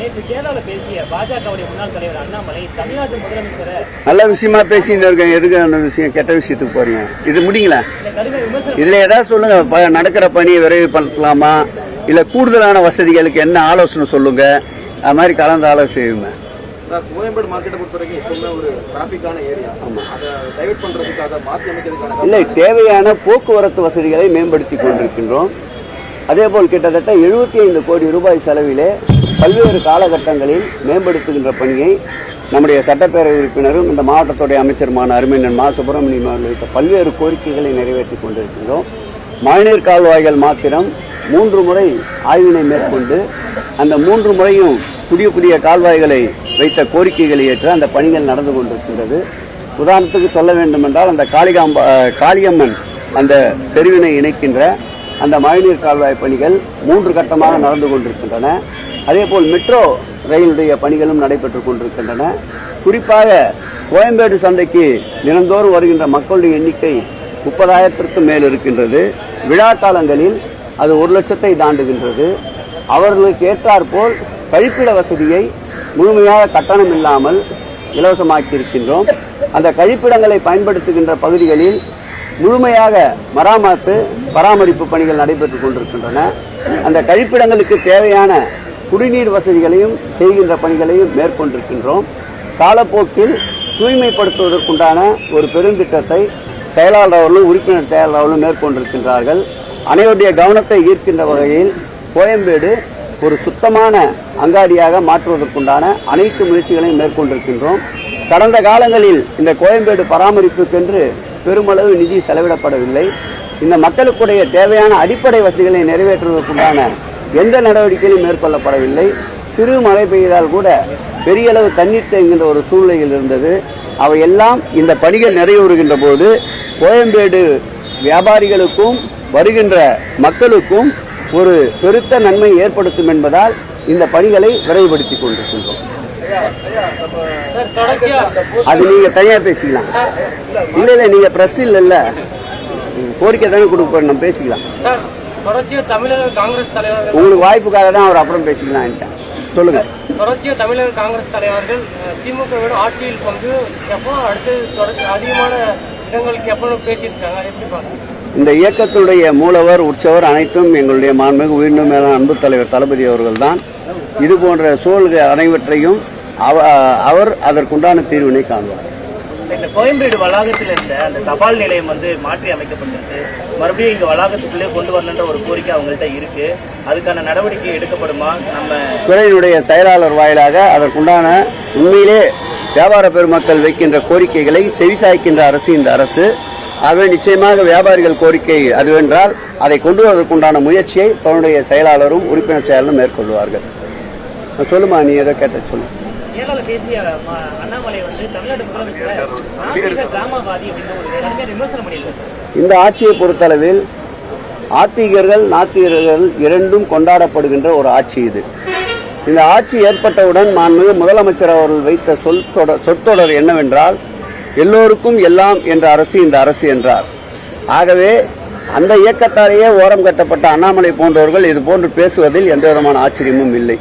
நேற்று கேரளாவில் பேசிய பாஜகவுடைய முன்னாள் தலைவர் அண்ணாமலை தமிழ்நாட்டு முதலமைச்சரை நல்ல விஷயமா பேசிட்டு இருக்கேன் எதுக்கு அந்த விஷயம் கெட்ட விஷயத்துக்கு போறீங்க? இது விமர்சனம் இதுல ஏதாவது சொல்லுங்க ப- நடக்கிற பணியை விரைவுபடுத்தலாமா? இல்ல கூடுதலான வசதிகளுக்கு என்ன ஆலோசனை சொல்லுங்க? அது மாதிரி கலந்து ஆலோசனை சார், கோயம்பேடு மார்க்கெட்டை பொறுத்த வரைக்கும் எப்பவுமே ஒரு டிராபிக்கான ஏரியா அதை டைவர்ட் பண்றதுக்கு அதை மாற்றி அமைக்கிறதுக்கான இல்லை தேவையான போக்குவரத்து வசதிகளை மேம்படுத்தி கொண்டிருக்கின்றோம். அதேபோல் கிட்டத்தட்ட 75 ஐந்து கோடி ரூபாய் செலவிலே பல்வேறு காலகட்டங்களில் மேம்படுத்துகின்ற பணியை நம்முடைய சட்டப்பேரவை உறுப்பினரும் இந்த மாவட்டத்துடைய அமைச்சருமான அருமையன் மா. சுப்பிரமணியம் அவர்கள் வைத்த பல்வேறு கோரிக்கைகளை நிறைவேற்றி கொண்டிருக்கின்றோம். மழைநீர் கால்வாய்கள் மாத்திரம் மூன்று முறை ஆய்வினை மேற்கொண்டு அந்த மூன்று முறையும் புதிய புதிய கால்வாய்களை வைத்த கோரிக்கைகளை ஏற்று அந்த பணிகள் நடந்து கொண்டிருக்கின்றது. உதாரணத்துக்கு சொல்ல வேண்டும் என்றால் அந்த காளிகாம்பா காளியம்மன் அந்த தெருவினை இணைக்கின்ற அந்த மழைநீர் கால்வாய் பணிகள் மூன்று கட்டமாக நடந்து கொண்டிருக்கின்றன. அதேபோல் மெட்ரோ ரயிலுடைய பணிகளும் நடைபெற்றுக் கொண்டிருக்கின்றன. குறிப்பாக கோயம்பேடு சந்தைக்கு தினந்தோறும் வருகின்ற மக்களுடைய எண்ணிக்கை முப்பதாயிரத்திற்கும் மேல் இருக்கின்றது. விழா காலங்களில் அது ஒரு லட்சத்தை தாண்டுகின்றது. அவர்களுக்கு ஏற்றாற்போல் கழிப்பிட வசதியை முழுமையாக கட்டணம் இல்லாமல் இலவசமாக்கி இருக்கின்றோம் அந்த கழிப்பிடங்களை பயன்படுத்துகின்ற பகுதிகளில் முழுமையாக மராமத்து பராமரிப்பு பணிகள் நடைபெற்றுக் கொண்டிருக்கின்றன. அந்த கழிப்பிடங்களுக்கு தேவையான குடிநீர் வசதிகளையும் செய்கின்ற பணிகளையும் மேற்கொண்டிருக்கின்றோம். காலப்போக்கில் தூய்மைப்படுத்துவதற்குண்டான ஒரு பெருந்திட்டத்தை செயலாளர் அவர்களும் உறுப்பினர் செயலாளர் அவர்களும் மேற்கொண்டிருக்கின்றார்கள். அனைவருடைய கவனத்தை ஈர்க்கின்ற வகையில் கோயம்பேடு ஒரு சுத்தமான அங்காடியாக மாற்றுவதற்குண்டான அனைத்து முயற்சிகளையும் மேற்கொண்டிருக்கின்றோம். கடந்த காலங்களில் இந்த கோயம்பேடு பராமரிப்புக்கென்று பெருமளவு நிதி செலவிடப்படவில்லை. இந்த மக்களுக்குடைய தேவையான அடிப்படை வசதிகளை நிறைவேற்றுவதற்குண்டான எந்த நடவடிக்கையும் மேற்கொள்ளப்படவில்லை. சிறு மழை பெய்தால் கூட பெரிய அளவு தண்ணீர் தேங்குகின்ற ஒரு சூழ்நிலையில் இருந்தது. அவையெல்லாம் இந்த பணிகள் நிறைவேறுகின்ற போது கோயம்பேடு வியாபாரிகளுக்கும் வருகின்ற மக்களுக்கும் ஒரு பெருத்த நன்மை ஏற்படுத்தும் என்பதால் இந்த பணிகளை விரைவுபடுத்திக் கொண்டிருக்கின்றோம். அது நீங்க தனியா பேசிக்கலாம். இல்ல இல்ல நீங்க பிரஸ் இல்ல கோரிக்கை தானே கொடுக்க போறோம், நம்ம பேசிக்கலாம். சார் தொடர்ச்சியா தமிழக காங்கிரஸ் தலைவர்கள் உங்களுக்கு வாய்ப்புக்காக தான் அவர் அப்புறம் பேசிக்கலாம் சொல்லுங்க. தொடர்ச்சியா தமிழக காங்கிரஸ் தலைவர்கள் திமுகவோட ஆட்சியில் பங்கு எப்போ அடுத்து அதிகமான இடங்களுக்கு எப்போ பேசியிருக்காங்க அதை எப்படி பாருங்க இந்த இயக்கத்துடைய மூலவர் உற்சவர் அனைத்தும் எங்களுடைய மாண்புமிகு உயிரின மேலான அன்பு தலைவர் தளபதி அவர்கள்தான். இது போன்ற சூழல்கள் அனைவற்றையும் அவர் அதற்குண்டான தீர்வினை காண்பார். இந்த கோயம்பேடு வளாகத்தில் இருந்த அந்த தபால் நிலையம் வந்து மாற்றி அமைக்கப்பட்டிருக்கு. மறுபடியும் இங்க வளாகத்துக்குள்ளே கொண்டு வரணுன்ற ஒரு கோரிக்கை அவங்கள்ட்ட இருக்கு. அதுக்கான நடவடிக்கை எடுக்கப்படுமா? நம்ம துறையினுடைய செயலாளர் வாயிலாக அதற்குண்டான உண்மையிலே வியாபார பெருமக்கள் வைக்கின்ற கோரிக்கைகளை செவிசாய்க்கின்ற அரசு இந்த அரசு. ஆகவே நிச்சயமாக வியாபாரிகள் கோரிக்கை அதுவென்றால் அதை கொண்டு வருவதற்குண்டான முயற்சியை தன்னுடைய செயலாளரும் உறுப்பினர் செயலரும் மேற்கொள்வார்கள். சொல்லுமா நீ ஏதோ கேட்ட சொல்லு. கேரளாவில் பேசிய அண்ணாமலை வந்து தமிழ்நாடு கிராமவாதி விமர்சனம் பண்ணியிருக்காரு. இந்த ஆட்சியை பொறுத்தளவில் ஆத்திகர்கள் நாத்திகர்கள் இரண்டும் கொண்டாடப்படுகின்ற ஒரு ஆட்சி இது. இந்த ஆட்சி ஏற்பட்டவுடன் மாண்புமிகு முதலமைச்சர் அவர்கள் வைத்த சொல் தொடர் சொற்றொடர் என்னவென்றால் எல்லோருக்கும் எல்லாம் என்ற அரசு இந்த அரசு என்றார். ஆகவே அந்த இயக்கத்தாலேயே ஓரம் கட்டப்பட்ட அண்ணாமலை போன்றவர்கள் இது போன்று பேசுவதில் எந்த விதமான ஆச்சரியமும் இல்லை.